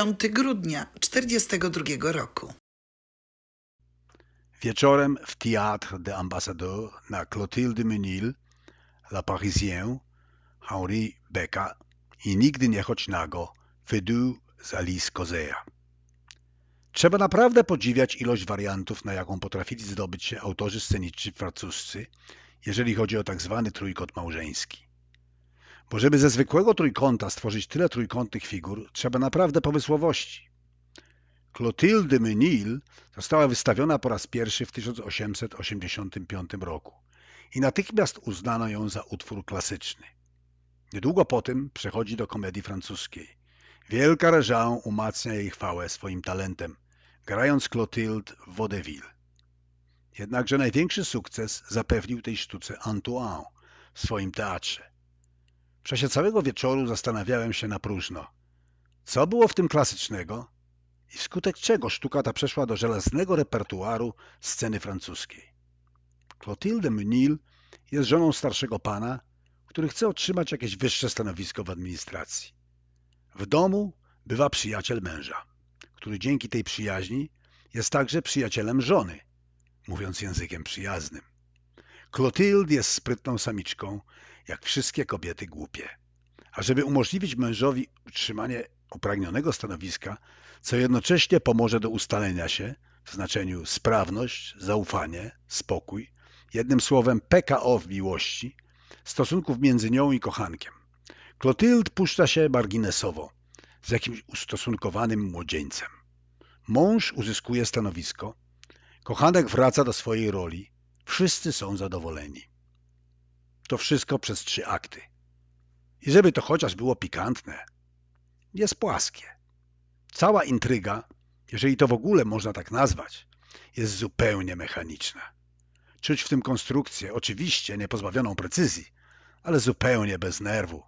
5 grudnia 1942 roku. Wieczorem w Théâtre des Ambassadeurs na Clotilde Menil, La Parisienne, Henri Becca i Nigdy nie chodź nago, Fedu z Alice Cosea. Trzeba naprawdę podziwiać ilość wariantów, na jaką potrafili zdobyć się autorzy sceniczni francuscy, jeżeli chodzi o tak zwany trójkąt małżeński. Bo żeby ze zwykłego trójkąta stworzyć tyle trójkątnych figur, trzeba naprawdę pomysłowości. Clotilde Menil została wystawiona po raz pierwszy w 1885 roku i natychmiast uznano ją za utwór klasyczny. Niedługo potem przechodzi do komedii francuskiej. Wielka Réjean umacnia jej chwałę swoim talentem, grając Clotilde w vaudeville. Jednakże największy sukces zapewnił tej sztuce Antoine w swoim teatrze. Czasie całego wieczoru zastanawiałem się na próżno. Co było w tym klasycznego i wskutek czego sztuka ta przeszła do żelaznego repertuaru sceny francuskiej. Clotilde Menil jest żoną starszego pana, który chce otrzymać jakieś wyższe stanowisko w administracji. W domu bywa przyjaciel męża, który dzięki tej przyjaźni jest także przyjacielem żony, mówiąc językiem przyjaznym. Clotilde jest sprytną samiczką, jak wszystkie kobiety głupie. A żeby umożliwić mężowi utrzymanie upragnionego stanowiska, co jednocześnie pomoże do ustalenia się w znaczeniu sprawność, zaufanie, spokój, jednym słowem PKO w miłości, stosunków między nią i kochankiem. Clotilde puszcza się marginesowo, z jakimś ustosunkowanym młodzieńcem. Mąż uzyskuje stanowisko, kochanek wraca do swojej roli, wszyscy są zadowoleni. To wszystko przez trzy akty. I żeby to chociaż było pikantne, jest płaskie. Cała intryga, jeżeli to w ogóle można tak nazwać, jest zupełnie mechaniczna. Czuć w tym konstrukcję, oczywiście niepozbawioną precyzji, ale zupełnie bez nerwu.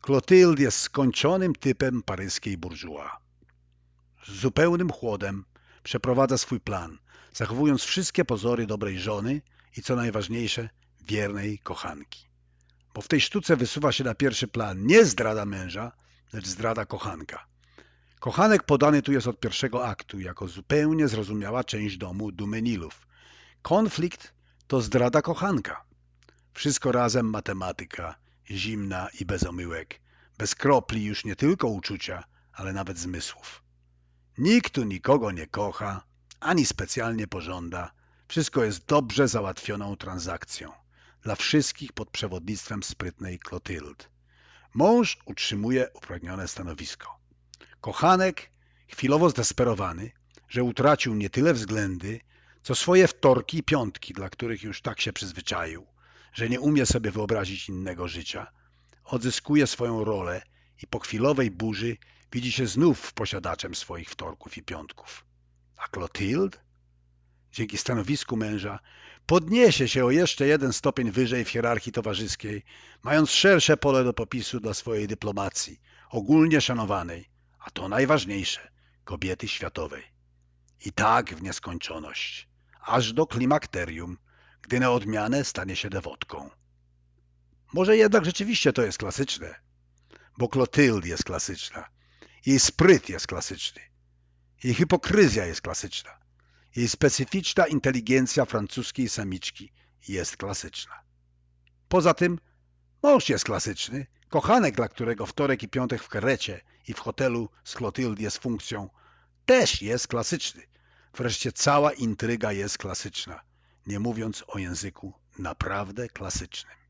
Clotilde jest skończonym typem paryskiej bourgeois. Z zupełnym chłodem przeprowadza swój plan, zachowując wszystkie pozory dobrej żony i co najważniejsze, wiernej kochanki. Bo w tej sztuce wysuwa się na pierwszy plan nie zdrada męża, lecz zdrada kochanka. Kochanek podany tu jest od pierwszego aktu jako zupełnie zrozumiała część domu Dumenilów. Konflikt to zdrada kochanka. Wszystko razem matematyka, zimna i bez omyłek, bez kropli już nie tylko uczucia, ale nawet zmysłów. Nikt tu nikogo nie kocha, ani specjalnie pożąda. Wszystko jest dobrze załatwioną transakcją. Dla wszystkich pod przewodnictwem sprytnej Clotilde. Mąż utrzymuje upragnione stanowisko. Kochanek, chwilowo zdesperowany, że utracił nie tyle względy, co swoje wtorki i piątki, dla których już tak się przyzwyczaił, że nie umie sobie wyobrazić innego życia, odzyskuje swoją rolę i po chwilowej burzy widzi się znów posiadaczem swoich wtorków i piątków. A Clotilde? Dzięki stanowisku męża podniesie się o jeszcze jeden stopień wyżej w hierarchii towarzyskiej, mając szersze pole do popisu dla swojej dyplomacji, ogólnie szanowanej, a to najważniejsze, kobiety światowej. I tak w nieskończoność, aż do klimakterium, gdy na odmianę stanie się dewotką. Może jednak rzeczywiście to jest klasyczne, bo Clotilde jest klasyczna, jej spryt jest klasyczny, jej hipokryzja jest klasyczna, jej specyficzna inteligencja francuskiej samiczki jest klasyczna. Poza tym mąż jest klasyczny, kochanek, dla którego wtorek i piątek w karecie i w hotelu z Clotilde jest funkcją, też jest klasyczny. Wreszcie cała intryga jest klasyczna, nie mówiąc o języku naprawdę klasycznym.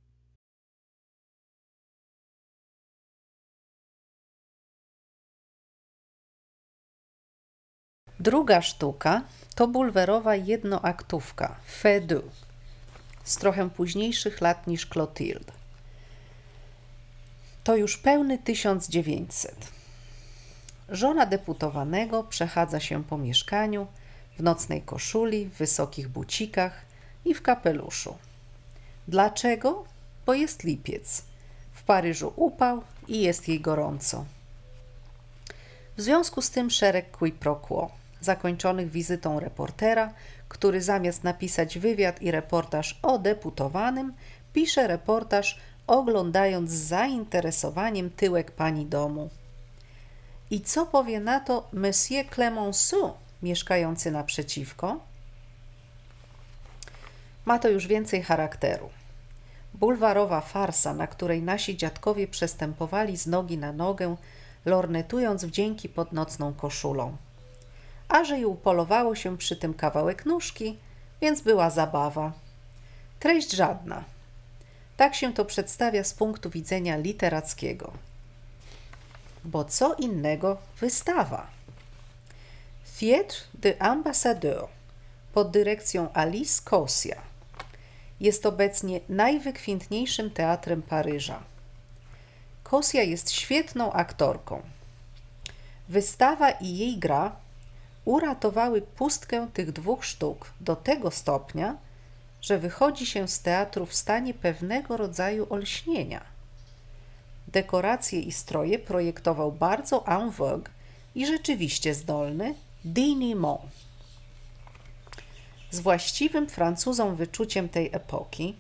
Druga sztuka to bulwerowa jednoaktówka Fedu z trochę późniejszych lat niż Clotilde. To już pełny 1900. Żona deputowanego przechadza się po mieszkaniu w nocnej koszuli, w wysokich bucikach i w kapeluszu. Dlaczego? Bo jest lipiec. W Paryżu upał i jest jej gorąco. W związku z tym szereg qui pro quo, zakończonych wizytą reportera, który zamiast napisać wywiad i reportaż o deputowanym, pisze reportaż oglądając z zainteresowaniem tyłek pani domu. I co powie na to Monsieur Clemenceau, mieszkający naprzeciwko? Ma to już więcej charakteru. Bulwarowa farsa, na której nasi dziadkowie przestępowali z nogi na nogę, lornetując wdzięki pod nocną koszulą. A że i upolowało się przy tym kawałek nóżki, więc była zabawa. Treść żadna. Tak się to przedstawia z punktu widzenia literackiego. Bo co innego wystawa. Theatre de Ambassadeur pod dyrekcją Alice Kosia jest obecnie najwykwintniejszym teatrem Paryża. Kosia jest świetną aktorką. Wystawa i jej gra uratowały pustkę tych dwóch sztuk do tego stopnia, że wychodzi się z teatru w stanie pewnego rodzaju olśnienia. Dekoracje i stroje projektował bardzo en vogue i rzeczywiście zdolny Denis Mont. Z właściwym Francuzom wyczuciem tej epoki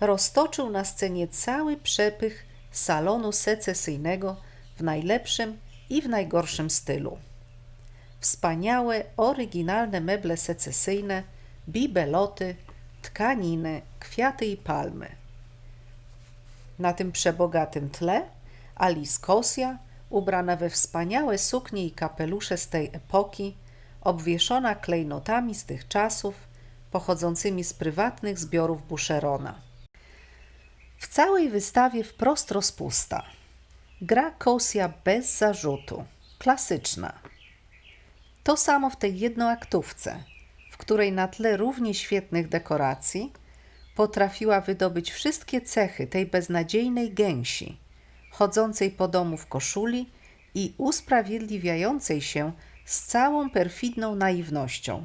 roztoczył na scenie cały przepych salonu secesyjnego w najlepszym i w najgorszym stylu. Wspaniałe, oryginalne meble secesyjne, bibeloty, tkaniny, kwiaty i palmy. Na tym przebogatym tle Alice Kosia, ubrana we wspaniałe suknie i kapelusze z tej epoki, obwieszona klejnotami z tych czasów, pochodzącymi z prywatnych zbiorów Boucherona. W całej wystawie wprost rozpusta. Gra Kosia bez zarzutu, klasyczna. To samo w tej jednoaktówce, w której na tle równie świetnych dekoracji potrafiła wydobyć wszystkie cechy tej beznadziejnej gęsi, chodzącej po domu w koszuli i usprawiedliwiającej się z całą perfidną naiwnością.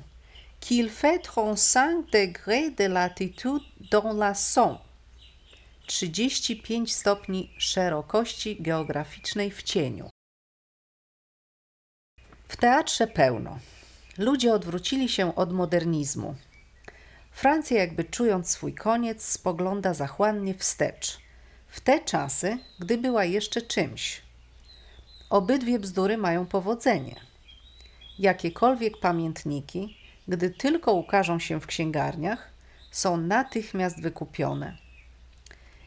Qu'il fait 35 degrés de latitude dans la Somme. 35 stopni szerokości geograficznej w cieniu. W teatrze pełno. Ludzie odwrócili się od modernizmu. Francja, jakby czując swój koniec, spogląda zachłannie wstecz, w te czasy, gdy była jeszcze czymś. Obydwie bzdury mają powodzenie. Jakiekolwiek pamiętniki, gdy tylko ukażą się w księgarniach, są natychmiast wykupione.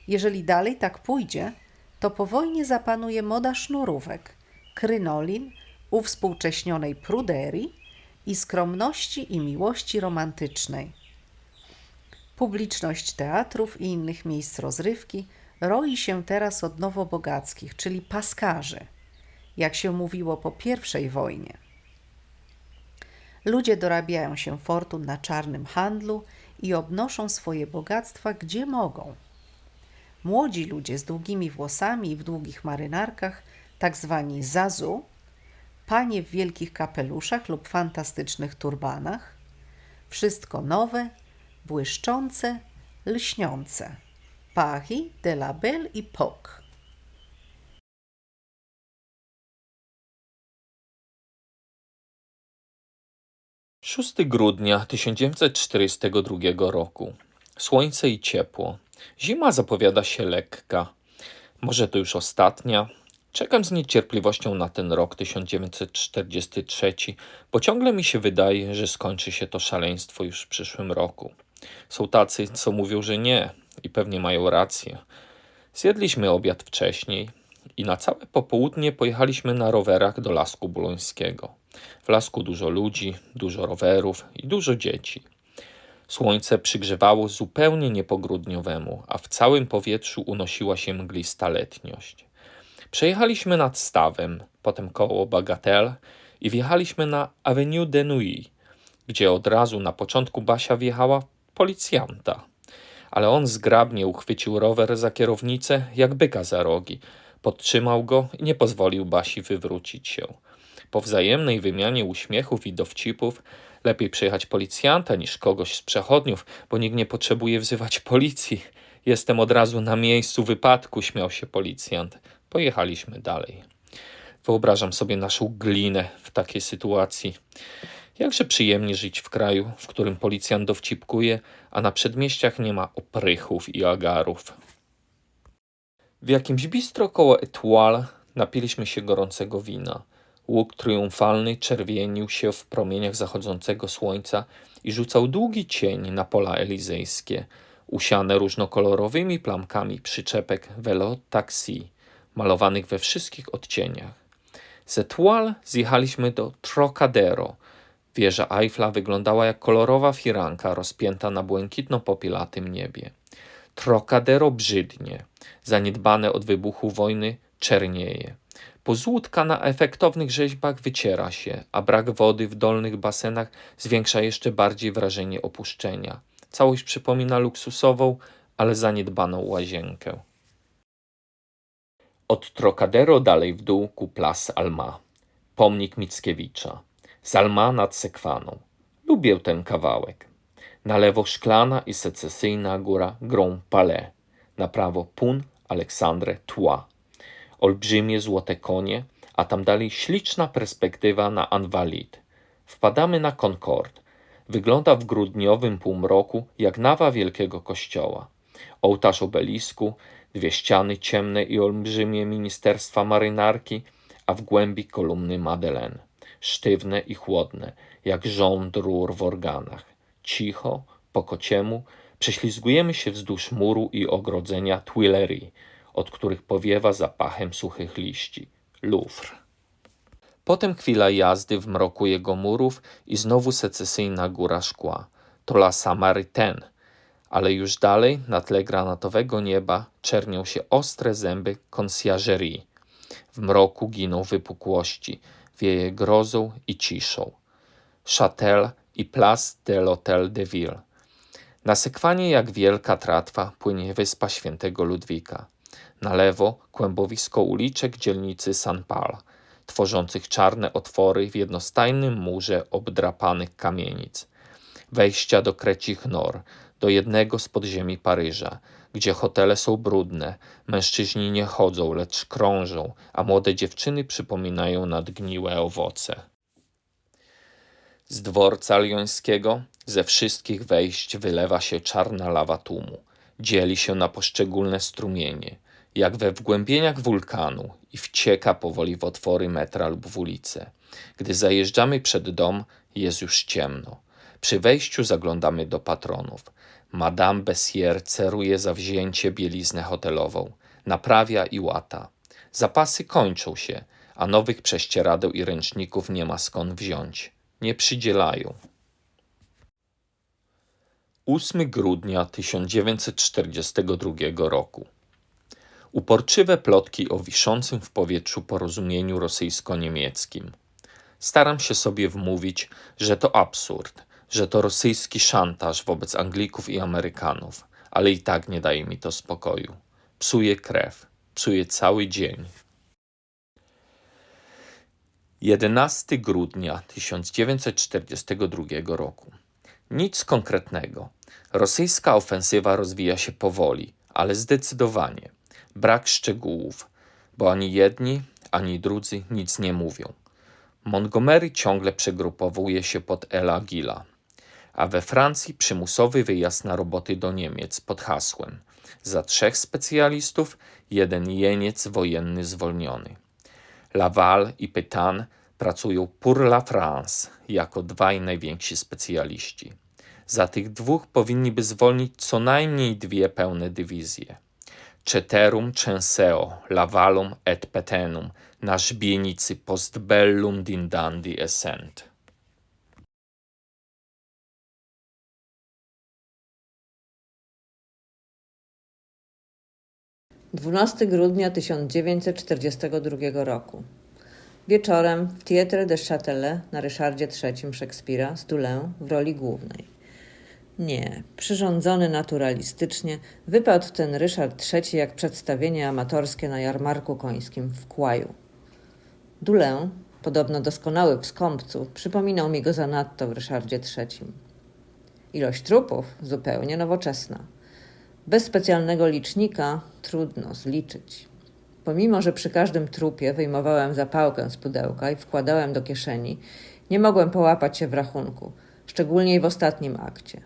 Jeżeli dalej tak pójdzie, to po wojnie zapanuje moda sznurówek, krynolin, uwspółcześnionej pruderii i skromności i miłości romantycznej. Publiczność teatrów i innych miejsc rozrywki roi się teraz od nowobogackich, czyli paskarzy, jak się mówiło po pierwszej wojnie. Ludzie dorabiają się fortun na czarnym handlu i obnoszą swoje bogactwa gdzie mogą. Młodzi ludzie z długimi włosami i w długich marynarkach, tak zwani zazu, panie w wielkich kapeluszach lub fantastycznych turbanach, wszystko nowe, błyszczące, lśniące. Paris de la Belle Époque. 6 grudnia 1942 roku. Słońce i ciepło. Zima zapowiada się lekka. Może to już ostatnia. Czekam z niecierpliwością na ten rok 1943, bo ciągle mi się wydaje, że skończy się to szaleństwo już w przyszłym roku. Są tacy, co mówią, że nie i pewnie mają rację. Zjedliśmy obiad wcześniej i na całe popołudnie pojechaliśmy na rowerach do Lasku Bolońskiego. W lasku dużo ludzi, dużo rowerów i dużo dzieci. Słońce przygrzewało zupełnie nie po grudniowemu, a w całym powietrzu unosiła się mglista letniość. Przejechaliśmy nad stawem, potem koło Bagatelle i wjechaliśmy na Avenue de Nuit, gdzie od razu na początku Basia wjechała policjanta. Ale on zgrabnie uchwycił rower za kierownicę, jak byka za rogi. Podtrzymał go i nie pozwolił Basi wywrócić się. Po wzajemnej wymianie uśmiechów i dowcipów lepiej przejechać policjanta niż kogoś z przechodniów, bo nikt nie potrzebuje wzywać policji. Jestem od razu na miejscu wypadku, śmiał się policjant. Pojechaliśmy dalej. Wyobrażam sobie naszą glinę w takiej sytuacji. Jakże przyjemnie żyć w kraju, w którym policjant dowcipkuje, a na przedmieściach nie ma oprychów i agarów. W jakimś bistro koło Etoile napiliśmy się gorącego wina. Łuk triumfalny czerwienił się w promieniach zachodzącego słońca i rzucał długi cień na pola elizejskie, usiane różnokolorowymi plamkami przyczepek Velo Taxi, malowanych we wszystkich odcieniach. Z Etoile zjechaliśmy do Trocadero. Wieża Eiffla wyglądała jak kolorowa firanka rozpięta na błękitno-popielatym niebie. Trocadero brzydnie, zaniedbane od wybuchu wojny, czernieje. Pozłódka na efektownych rzeźbach wyciera się, a brak wody w dolnych basenach zwiększa jeszcze bardziej wrażenie opuszczenia. Całość przypomina luksusową, ale zaniedbaną łazienkę. Od Trocadero dalej w dół ku Place Alma. Pomnik Mickiewicza. Z Alma nad Sekwaną. Lubię ten kawałek. Na lewo szklana i secesyjna góra Grand Palais. Na prawo Pun Aleksandre Trois. Olbrzymie złote konie, a tam dalej śliczna perspektywa na Anwalit. Wpadamy na Concord. Wygląda w grudniowym półmroku jak nawa wielkiego kościoła. Ołtarz obelisku, dwie ściany ciemne i olbrzymie ministerstwa marynarki, a w głębi kolumny Madeleine. Sztywne i chłodne, jak rząd rur w organach. Cicho, po kociemu, prześlizgujemy się wzdłuż muru i ogrodzenia Tuileries, od których powiewa zapachem suchych liści. Louvre. Potem chwila jazdy w mroku jego murów i znowu secesyjna góra szkła. To La Samaritaine, ale już dalej, na tle granatowego nieba, czernią się ostre zęby conciergerie. W mroku giną wypukłości, wieje grozą i ciszą. Châtel i Place de l'Hôtel de Ville. Na sekwanie jak wielka tratwa płynie wyspa świętego Ludwika. Na lewo kłębowisko uliczek dzielnicy San Pal, tworzących czarne otwory w jednostajnym murze obdrapanych kamienic. Wejścia do krecich nor, do jednego z podziemi Paryża, gdzie hotele są brudne, mężczyźni nie chodzą, lecz krążą, a młode dziewczyny przypominają nadgniłe owoce. Z dworca liońskiego ze wszystkich wejść wylewa się czarna lawa tłumu. Dzieli się na poszczególne strumienie, jak we wgłębieniach wulkanu i wcieka powoli w otwory metra lub w ulicę. Gdy zajeżdżamy przed dom, jest już ciemno. Przy wejściu zaglądamy do patronów. Madame Bessier ceruje za wzięcie bieliznę hotelową. Naprawia i łata. Zapasy kończą się, a nowych prześcieradeł i ręczników nie ma skąd wziąć. Nie przydzielają. 8 grudnia 1942 roku. Uporczywe plotki o wiszącym w powietrzu porozumieniu rosyjsko-niemieckim. Staram się sobie wmówić, że to absurd, że to rosyjski szantaż wobec Anglików i Amerykanów, ale i tak nie daje mi to spokoju. Psuje krew, psuje cały dzień. 11 grudnia 1942 roku. Nic konkretnego. Rosyjska ofensywa rozwija się powoli, ale zdecydowanie. Brak szczegółów, bo ani jedni, ani drudzy nic nie mówią. Montgomery ciągle przegrupowuje się pod El Aguila, a we Francji przymusowy wyjazd na roboty do Niemiec pod hasłem za trzech specjalistów, jeden jeniec wojenny zwolniony. Laval i Pétain pracują pour la France jako dwaj najwięksi specjaliści. Za tych dwóch powinni by zwolnić co najmniej dwie pełne dywizje. Ceterum censeo, Lavalum et Petenum, na żbienicy post bellum dindandi essent. Dwunasty grudnia 1942 roku. Wieczorem w Theatre de Châtelet na Ryszardzie III Szekspira z Dulin w roli głównej. Nie, przyrządzony naturalistycznie, wypadł ten Ryszard III jak przedstawienie amatorskie na jarmarku końskim w Kłaju. Dulin, podobno doskonały w skąpcu, przypominał mi go zanadto w Ryszardzie III. Ilość trupów zupełnie nowoczesna. Bez specjalnego licznika trudno zliczyć. Pomimo, że przy każdym trupie wyjmowałem zapałkę z pudełka i wkładałem do kieszeni, nie mogłem połapać się w rachunku, szczególnie w ostatnim akcie.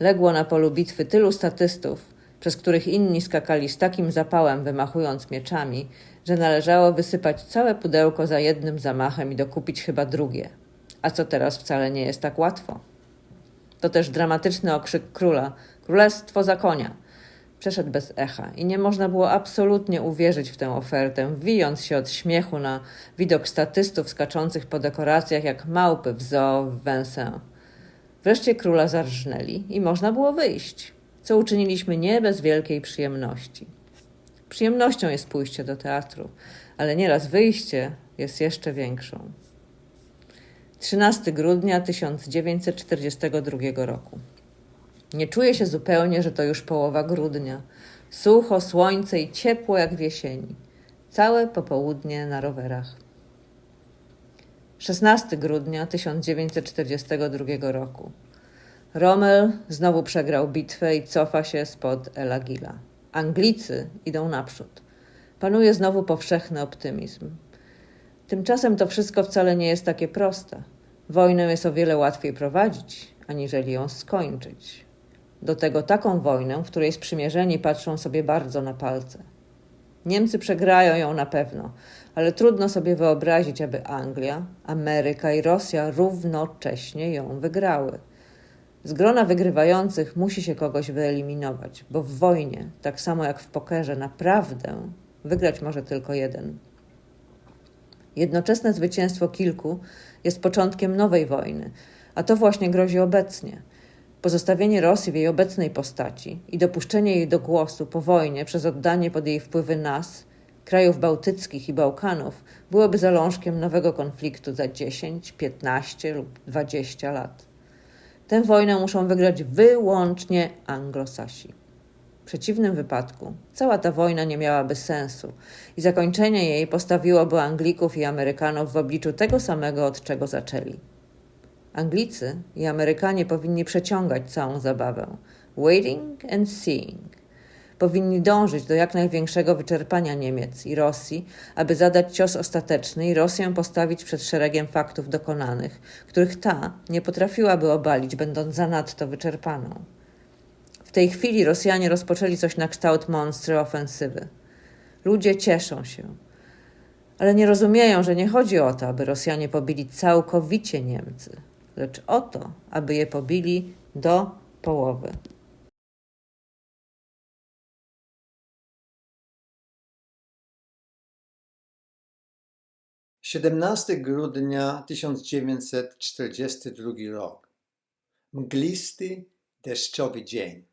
Legło na polu bitwy tylu statystów, przez których inni skakali z takim zapałem, wymachując mieczami, że należało wysypać całe pudełko za jednym zamachem i dokupić chyba drugie. A co teraz wcale nie jest tak łatwo. To też dramatyczny okrzyk króla: Królestwo za konia! Przeszedł bez echa i nie można było absolutnie uwierzyć w tę ofertę, wijąc się od śmiechu na widok statystów skaczących po dekoracjach jak małpy w zoo w Vincennes. Wreszcie króla zarżnęli i można było wyjść, co uczyniliśmy nie bez wielkiej przyjemności. Przyjemnością jest pójście do teatru, ale nieraz wyjście jest jeszcze większą. 13 grudnia 1942 roku. Nie czuję się zupełnie, że to już połowa grudnia. Sucho, słońce i ciepło jak w jesieni. Całe popołudnie na rowerach. 16 grudnia 1942 roku. Rommel znowu przegrał bitwę i cofa się spod El Agila. Anglicy idą naprzód. Panuje znowu powszechny optymizm. Tymczasem to wszystko wcale nie jest takie proste. Wojnę jest o wiele łatwiej prowadzić, aniżeli ją skończyć. Do tego taką wojnę, w której sprzymierzeni patrzą sobie bardzo na palce. Niemcy przegrają ją na pewno, ale trudno sobie wyobrazić, aby Anglia, Ameryka i Rosja równocześnie ją wygrały. Z grona wygrywających musi się kogoś wyeliminować, bo w wojnie, tak samo jak w pokerze, naprawdę wygrać może tylko jeden. Jednoczesne zwycięstwo kilku jest początkiem nowej wojny, a to właśnie grozi obecnie. Pozostawienie Rosji w jej obecnej postaci i dopuszczenie jej do głosu po wojnie przez oddanie pod jej wpływy nas, krajów bałtyckich i Bałkanów, byłoby zalążkiem nowego konfliktu za 10, 15 lub 20 lat. Tę wojnę muszą wygrać wyłącznie Anglosasi. W przeciwnym wypadku cała ta wojna nie miałaby sensu i zakończenie jej postawiłoby Anglików i Amerykanów w obliczu tego samego, od czego zaczęli. Anglicy i Amerykanie powinni przeciągać całą zabawę. Waiting and seeing. Powinni dążyć do jak największego wyczerpania Niemiec i Rosji, aby zadać cios ostateczny i Rosję postawić przed szeregiem faktów dokonanych, których ta nie potrafiłaby obalić, będąc zanadto wyczerpaną. W tej chwili Rosjanie rozpoczęli coś na kształt monstry ofensywy. Ludzie cieszą się, ale nie rozumieją, że nie chodzi o to, aby Rosjanie pobili całkowicie Niemcy, lecz o to, aby je pobili do połowy. Siedemnasty grudnia 1942 rok. Mglisty, deszczowy dzień.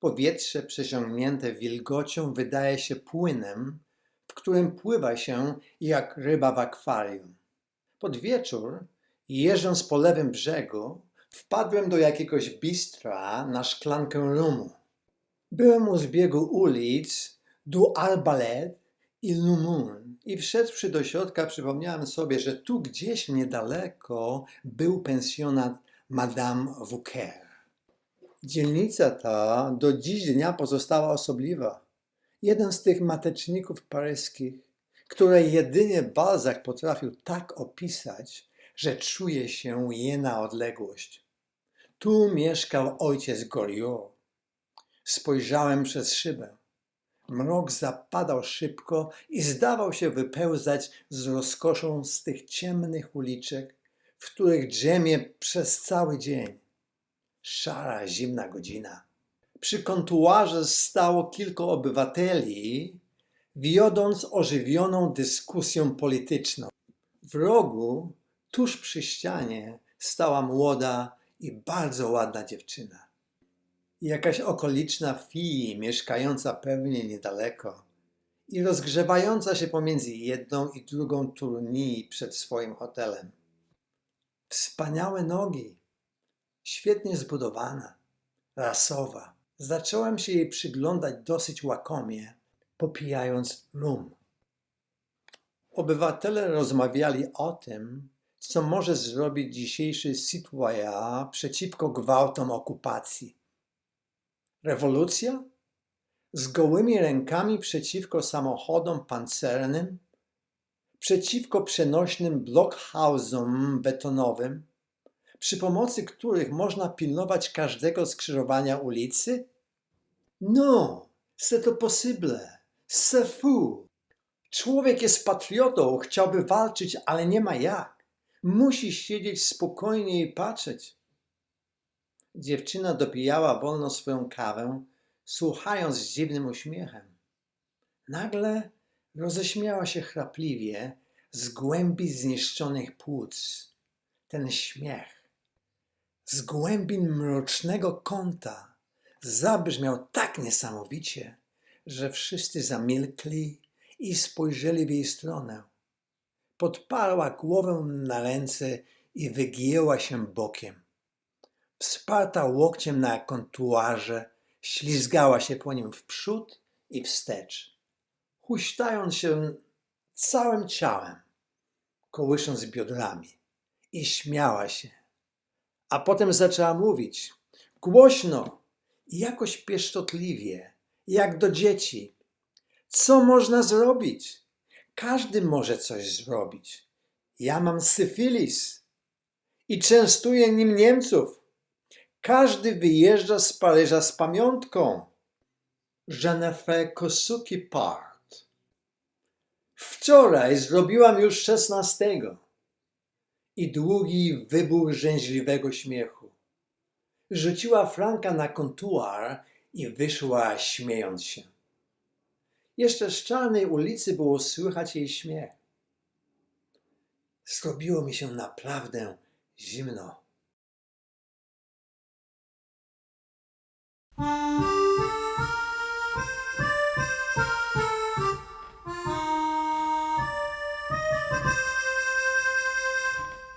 Powietrze przesiągnięte wilgocią wydaje się płynem, w którym pływa się jak ryba w akwarium. Pod wieczór, jeżdżąc po lewym brzegu, wpadłem do jakiegoś bistra na szklankę rumu. Byłem u zbiegu ulic du Arbalet i Lumun i wszedłszy do środka przypomniałem sobie, że tu gdzieś niedaleko był pensjonat Madame Vauquer. Dzielnica ta do dziś dnia pozostała osobliwa. Jeden z tych mateczników paryskich, które jedynie Balzac potrafił tak opisać, że czuje się je na odległość. Tu mieszkał ojciec Goriot. Spojrzałem przez szybę. Mrok zapadał szybko i zdawał się wypełzać z rozkoszą z tych ciemnych uliczek, w których drzemie przez cały dzień. Szara, zimna godzina. Przy kontuarze stało kilku obywateli, wiodąc ożywioną dyskusję polityczną. W rogu, tuż przy ścianie, stała młoda i bardzo ładna dziewczyna. Jakaś okoliczna fii, mieszkająca pewnie niedaleko i rozgrzewająca się pomiędzy jedną i drugą turnii przed swoim hotelem. Wspaniałe nogi, świetnie zbudowana, rasowa. Zacząłem się jej przyglądać dosyć łakomie, popijając rum. Obywatele rozmawiali o tym, co może zrobić dzisiejszy citoyen przeciwko gwałtom okupacji. Rewolucja? Z gołymi rękami przeciwko samochodom pancernym? Przeciwko przenośnym blockhouse'om betonowym? Przy pomocy których można pilnować każdego skrzyżowania ulicy? No, c'est to possible, c'est fou. Człowiek jest patriotą, chciałby walczyć, ale nie ma jak. Musi siedzieć spokojnie i patrzeć. Dziewczyna dopijała wolno swoją kawę, słuchając z dziwnym uśmiechem. Nagle roześmiała się chrapliwie z głębi zniszczonych płuc. Ten śmiech z głębin mrocznego kąta zabrzmiał tak niesamowicie, że wszyscy zamilkli i spojrzeli w jej stronę. Podparła głowę na ręce i wygięła się bokiem. Wsparta łokciem na kontuarze, ślizgała się po nim w przód i wstecz, huśtając się całym ciałem, kołysząc biodrami i śmiała się. A potem zaczęła mówić głośno i jakoś pieszczotliwie, jak do dzieci. Co można zrobić? Każdy może coś zrobić. Ja mam syfilis i częstuję nim Niemców. Każdy wyjeżdża z Paryża z pamiątką. Je ne fais que ce qui part. Wczoraj zrobiłam już szesnastego. I długi wybuch rzęźliwego śmiechu. Rzuciła Franka na kontuar i wyszła śmiejąc się. Jeszcze z czarnej ulicy było słychać jej śmiech. Zrobiło mi się naprawdę zimno.